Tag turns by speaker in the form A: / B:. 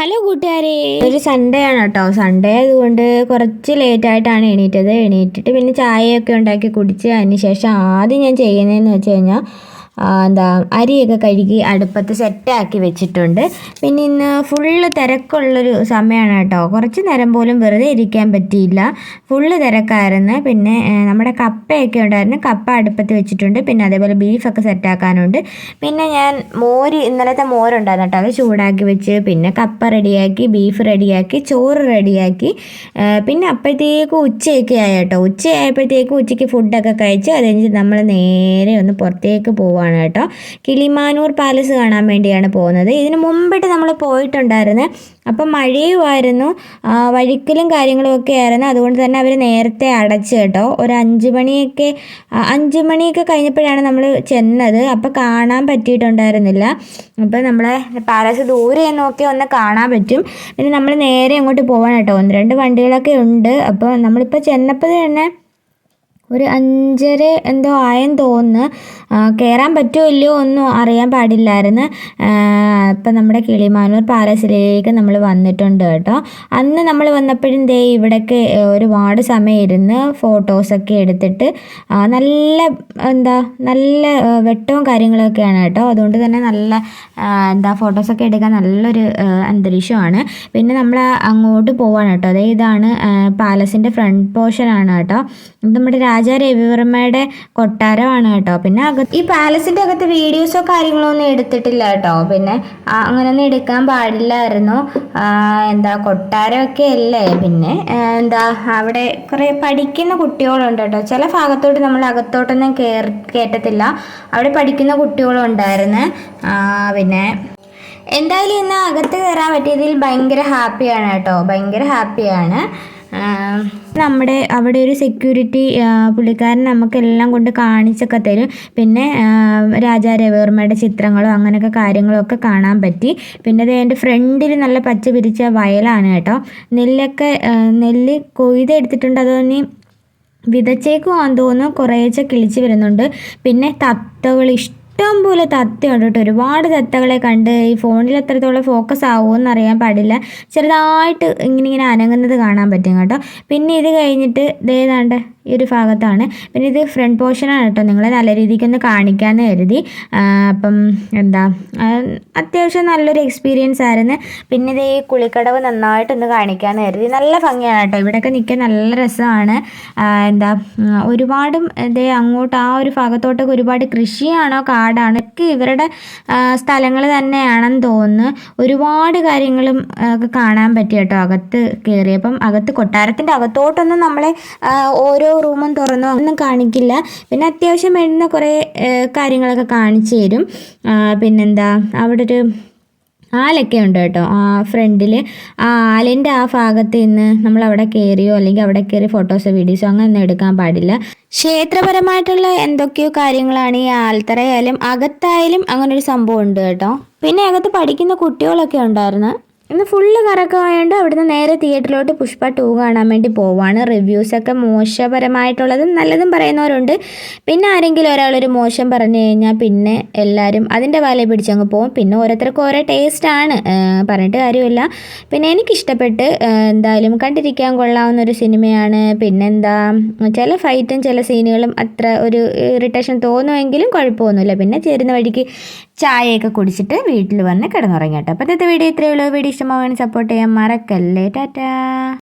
A: Hello കൂട്ടുകാരെ. ഒരു Sunday ആണ് കേട്ടോ. സൺഡേ ആയതുകൊണ്ട് കുറച്ച് ലേറ്റ് ആയിട്ടാണ് എണീറ്റത്. എണീറ്റിട്ട് പിന്നെ ചായയൊക്കെ ഉണ്ടാക്കി കുടിച്ച് അതിന് ശേഷം ആദ്യം ഞാൻ ചെയ്യുന്നതെന്ന് വെച്ച് കഴിഞ്ഞാൽ എന്താ അരിയൊക്കെ കഴുകി അടുപ്പത്ത് സെറ്റാക്കി വെച്ചിട്ടുണ്ട്. പിന്നെ ഇന്ന് ഫുള്ള് തിരക്കുള്ളൊരു സമയമാണ് കേട്ടോ. കുറച്ച് നേരം പോലും വെറുതെ ഇരിക്കാൻ പറ്റിയില്ല. ഫുള്ള് തിരക്കായിരുന്നു. പിന്നെ നമ്മുടെ കപ്പയൊക്കെ ഉണ്ടായിരുന്നു. കപ്പ അടുപ്പത്ത് വെച്ചിട്ടുണ്ട്. പിന്നെ അതേപോലെ ബീഫൊക്കെ സെറ്റാക്കാനുണ്ട്. പിന്നെ ഞാൻ മോര് ഇന്നലത്തെ മോരുണ്ടായിരുന്നു കേട്ടോ. അത് ചൂടാക്കി വെച്ച് പിന്നെ കപ്പ റെഡിയാക്കി ബീഫ് റെഡിയാക്കി ചോറ് റെഡിയാക്കി. പിന്നെ അപ്പോഴത്തേക്കും ഉച്ചയൊക്കെ ആയി കേട്ടോ. ഉച്ചയായപ്പോഴത്തേക്കും ഉച്ചയ്ക്ക് ഫുഡൊക്കെ കഴിച്ച് അത് കഴിഞ്ഞ് നമ്മൾ നേരെ ഒന്ന് പുറത്തേക്ക് പോവാണ്. പോവാണ് കേട്ടോ. കിളിമാനൂർ പാലസ് കാണാൻ വേണ്ടിയാണ് പോകുന്നത്. ഇതിന് മുമ്പിട്ട് നമ്മൾ പോയിട്ടുണ്ടായിരുന്നു അപ്പം മഴയുമായിരുന്നു. വഴിക്കലും കാര്യങ്ങളും ഒക്കെ ആയിരുന്നു. അതുകൊണ്ട് തന്നെ അവർ നേരത്തെ അടച്ചു കേട്ടോ. ഒരു അഞ്ച് മണിയൊക്കെ അഞ്ച് മണിയൊക്കെ കഴിഞ്ഞപ്പോഴാണ് നമ്മൾ ചെന്നത്. അപ്പോൾ കാണാൻ പറ്റിയിട്ടുണ്ടായിരുന്നില്ല. അപ്പോൾ നമ്മളെ പാലസ് ദൂരെ നോക്കി ഒന്ന് കാണാൻ പറ്റും. പിന്നെ നമ്മൾ നേരെ അങ്ങോട്ട് പോകണം കേട്ടോ. ഒന്ന് രണ്ട് വണ്ടികളൊക്കെ ഉണ്ട്. അപ്പോൾ നമ്മളിപ്പോൾ ചെന്നപ്പോൾ തന്നെ ഒരു അഞ്ചര എന്തോ ആയെന്ന് തോന്നുന്നു. കയറാൻ പറ്റുമോ ഇല്ലയോ ഒന്നും അറിയാൻ പാടില്ലായിരുന്നു. ഇപ്പം നമ്മുടെ കിളിമാനൂർ പാലസിലേക്ക് നമ്മൾ വന്നിട്ടുണ്ട് കേട്ടോ. അന്ന് നമ്മൾ വന്നപ്പോഴും ദേ ഇവിടെയൊക്കെ ഒരുപാട് സമയം ഇരുന്ന് ഫോട്ടോസൊക്കെ എടുത്തിട്ട്. നല്ല എന്താ നല്ല വെട്ടവും കാര്യങ്ങളൊക്കെയാണ് കേട്ടോ. അതുകൊണ്ട് തന്നെ നല്ല എന്താ ഫോട്ടോസൊക്കെ എടുക്കാൻ നല്ലൊരു അന്തരീക്ഷമാണ്. പിന്നെ നമ്മൾ അങ്ങോട്ട് പോവാണ് കേട്ടോ. അതായത് ഇതാണ് പാലസിന്റെ ഫ്രണ്ട് പോർഷനാണ് കേട്ടോ. നമ്മുടെ രാജാ രവിവർമ്മയുടെ കൊട്ടാരമാണ് കേട്ടോ. പിന്നെ അകത്ത് ഈ പാലസിന്റെ അകത്ത് വീഡിയോസോ കാര്യങ്ങളോ ഒന്നും എടുത്തിട്ടില്ല കേട്ടോ. പിന്നെ അങ്ങനെയൊന്നും എടുക്കാൻ പാടില്ലായിരുന്നു. എന്താ കൊട്ടാരമൊക്കെ അല്ലേ? പിന്നെ എന്താ അവിടെ കുറേ പഠിക്കുന്ന കുട്ടികളുണ്ട് കേട്ടോ. ചില ഭാഗത്തോട്ട് നമ്മൾ അകത്തോട്ടൊന്നും കയറി കയറ്റത്തില്ല അവിടെ പഠിക്കുന്ന കുട്ടികളുണ്ടായിരുന്നു. പിന്നെ എന്തായാലും ഇന്ന് അകത്ത് കയറാൻ പറ്റിയതിൽ ഭയങ്കര ഹാപ്പിയാണ് കേട്ടോ. ഭയങ്കര ഹാപ്പിയാണ്. നമ്മുടെ അവിടെ ഒരു സെക്യൂരിറ്റി പുള്ളിക്കാരൻ നമുക്കെല്ലാം കൊണ്ട് കാണിച്ചൊക്കെ തരും. പിന്നെ രാജാ രവിവർമ്മയുടെ ചിത്രങ്ങളും അങ്ങനെയൊക്കെ കാര്യങ്ങളൊക്കെ കാണാൻ പറ്റി. പിന്നെ അത് എന്റെ ഫ്രണ്ടിൽ നല്ല പച്ച പിരിച്ച വയലാണ് കേട്ടോ. നെല്ലൊക്കെ നെല്ല് കൊയ്തെടുത്തിട്ടുണ്ട് അതുതന്നെ വിതച്ചേക്കുവാന്ന് തോന്നുന്നു. കുറേച്ചെ കിളിച്ച് വരുന്നുണ്ട്. പിന്നെ തത്തകൾ ഇഷ്ടം ഇഷ്ടം പോലെ തത്തയുണ്ട് കേട്ടോ. ഒരുപാട് തത്തകളെ കണ്ട് ഈ ഫോണിൽ എത്രത്തോളം ഫോക്കസ് ആവുമെന്ന് അറിയാൻ പാടില്ല. ചെറുതായിട്ട് ഇങ്ങനെ ഇങ്ങനെ അനങ്ങുന്നത് കാണാൻ പറ്റും കേട്ടോ. പിന്നെ ഇത് കഴിഞ്ഞിട്ട് ഇതേതാണ്ട് ഈ ഒരു ഭാഗത്താണ്. പിന്നെ ഇത് ഫ്രണ്ട് പോർഷനാണ് കേട്ടോ. നിങ്ങളെ നല്ല രീതിക്കൊന്ന് കാണിക്കാമെന്ന് കരുതി. അപ്പം എന്താ അത്യാവശ്യം നല്ലൊരു എക്സ്പീരിയൻസ് ആയിരുന്നു. പിന്നെ ഇത് ഈ കുളിക്കടവ് നന്നായിട്ടൊന്ന് കാണിക്കാമെന്ന് കരുതി. നല്ല ഭംഗിയാണ് കേട്ടോ. ഇവിടെയൊക്കെ നിൽക്കാൻ നല്ല രസമാണ്. എന്താ ഒരുപാടും ഇതേ അങ്ങോട്ട് ആ ഒരു ഭാഗത്തോട്ടൊക്കെ ഒരുപാട് കൃഷിയാണോ കാടാണ് ഒക്കെ ഇവരുടെ സ്ഥലങ്ങൾ തന്നെയാണെന്ന് തോന്നുന്നു. ഒരുപാട് കാര്യങ്ങളും ഒക്കെ കാണാൻ പറ്റി കേട്ടോ അകത്ത് കയറിയപ്പം അകത്ത് കൊട്ടാരത്തിന്റെ അകത്തോട്ടൊന്നും നമ്മളെ ഓരോ റൂമും തുറന്നോ ഒന്നും കാണിക്കില്ല. പിന്നെ അത്യാവശ്യം വേണ്ടുന്ന കുറേ കാര്യങ്ങളൊക്കെ കാണിച്ചു തരും. പിന്നെന്താ? അവിടെ ഒരു ആലൊക്കെ ഉണ്ട് കേട്ടോ. ആ ഫ്രണ്ടിൽ ആ ആലിന്റെ ആ ഭാഗത്ത് നിന്ന് നമ്മൾ അവിടെ കയറിയോ അല്ലെങ്കിൽ അവിടെ കയറി ഫോട്ടോസോ വീഡിയോസോ അങ്ങനെ ഒന്നും എടുക്കാൻ പാടില്ല. ക്ഷേത്രപരമായിട്ടുള്ള എന്തൊക്കെയോ കാര്യങ്ങളാണ് ഈ ആൽത്തറയായാലും അകത്തായാലും അങ്ങനെ ഒരു സംഭവം ഉണ്ട് കേട്ടോ. പിന്നെ അകത്ത് പഠിക്കുന്ന കുട്ടികളൊക്കെ ഉണ്ടായിരുന്നു. ഇന്ന് ഫുള്ള് കറക്കമായതുകൊണ്ട് അവിടുന്ന് നേരെ തിയേറ്ററിലോട്ട് പുഷ്പ ടു കാണാൻ വേണ്ടി പോവാണ്. റിവ്യൂസൊക്കെ മോശപരമായിട്ടുള്ളതും നല്ലതും പറയുന്നവരുണ്ട്. പിന്നെ ആരെങ്കിലും ഒരാളൊരു മോശം പറഞ്ഞു കഴിഞ്ഞാൽ പിന്നെ എല്ലാവരും അതിന്റെ വല പിടിച്ചങ്ങ് പോകും പിന്നെ ഓരോരുത്തർക്കും ഓരോ ടേസ്റ്റാണ് പറഞ്ഞിട്ട് കാര്യമില്ല. പിന്നെ എനിക്കിഷ്ടപ്പെട്ട് എന്തായാലും കണ്ടിരിക്കാൻ കൊള്ളാവുന്ന ഒരു സിനിമയാണ്. പിന്നെന്താ ചില ഫൈറ്റും ചില സീനുകളും അത്ര ഒരു ഇറിറ്റേഷൻ തോന്നുമെങ്കിലും കുഴപ്പമൊന്നുമില്ല. പിന്നെ ചേരുന്ന വഴിക്ക് ചായയൊക്കെ കുടിച്ചിട്ട് വീട്ടിൽ വന്ന് കിടന്നുറങ്ങിയട്ടോ അപ്പോഴത്തെ വീഡിയോ ഇത്രയേ ഉള്ളൂ. വീഡിയോ ഇഷ്ടമാവാൻ സപ്പോർട്ട് ചെയ്യാൻ മറക്കല്ലേ. ടാറ്റാ.